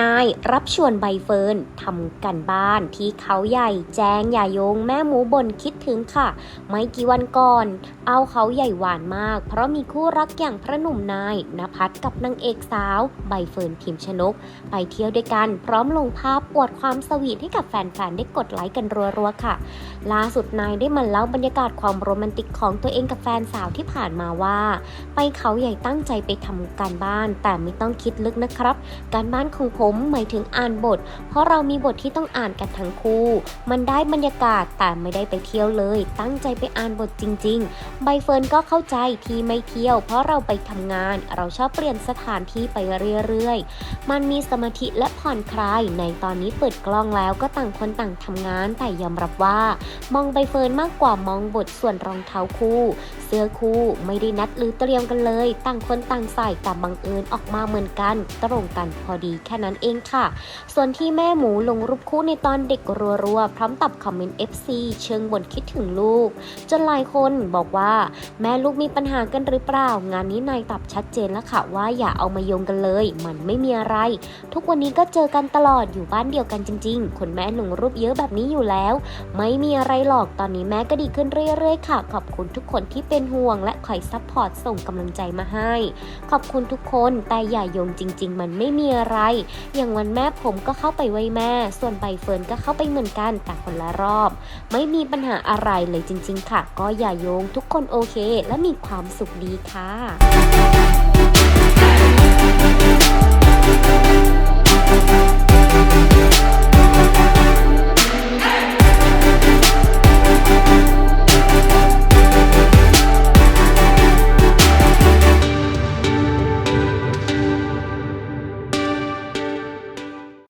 นายรับชวนใบเฟิร์นทำกันบ้านที่เขาใหญ่แจ้งอย่ายงแม่หมูบ่นคิดถึงค่ะ ไม่กี่วันก่อน เอาเขาใหญ่หวานมาก เพราะมีคู่รักอย่างพระหนุ่มนายนภัสกับนางเอกสาว ใบเฟิร์นพิมชนก ไปเที่ยวด้วยกัน พร้อมลงภาพอวดความสวีทให้กับแฟนๆได้กดไลค์กันรัวๆค่ะ ล่าสุดนายได้มาเล่าบรรยากาศความโรแมนติกของตัวเองกับแฟนสาวที่ผ่านมาว่า ไปเขาใหญ่ตั้งใจไปทำการบ้าน แต่ไม่ต้องคิดลึกนะครับ การบ้านของผมมหมายถึงอ่านบท เพราะเรามีบทที่ต้องอ่านกันทั้งคู่ มันได้บรรยากาศแต่ไม่ได้ไปเที่ยวเลย ตั้งใจไปอ่านบทจริง ๆ ใบเฟิร์นก็เข้าใจที่ไม่เที่ยว เพราะเราไปทำงาน เราชอบเปลี่ยนสถานที่ไปเรื่อยๆ มันมีสมาธิและผ่อนคลาย ในตอนนี้เปิดกล้องแล้วก็ต่างคนต่างทำงาน แต่ยอมรับว่า มองใบเฟิร์นมากกว่ามองบทส่วนรองเท้าคู่ เสื้อคู่ไม่ได้นัดหรือเตรียมกันเลย ต่างคนต่างใส่แต่บังเอิญออกมาเหมือนกัน ตรงกันพอดีแค่นั้นเองค่ะ ส่วนที่แม่หมูลงรูปคู่ในตอนเด็กรัวๆ พร้อมตับคอมเมนต์ FC เชิงบ่นคิดถึงลูก จนหลายคนบอกว่าแม่ลูกมีปัญหากันหรือเปล่า งานนี้นายตับชัดเจนแล้วค่ะว่าอย่าเอามาโยงกันเลย มันไม่มีอะไร ทุกวันนี้ก็เจอกันตลอดอยู่บ้านเดียวกันจริง ๆคุณแม่ลงรูปเยอะแบบนี้อยู่แล้ว ไม่มีอะไรหรอกตอนนี้แม่ก็ดีขึ้นเรื่อยๆค่ะ ขอบคุณทุกคนที่เป็นห่วง และคอยซัพพอร์ตส่งกำลังใจมาให้ ขอบคุณทุกคนแต่อย่าโยงจริง ๆ มันไม่มีอะไร อย่างวันแม่ผมก็เข้าไปไว้แม่ ส่วนใบเฟิร์นก็เข้าไปเหมือนกันแต่คนละรอบ ไม่มีปัญหาอะไรเลยจริง ๆ ค่ะ ก็อย่าโยงทุกคนโอเคและมีความสุขดีค่ะ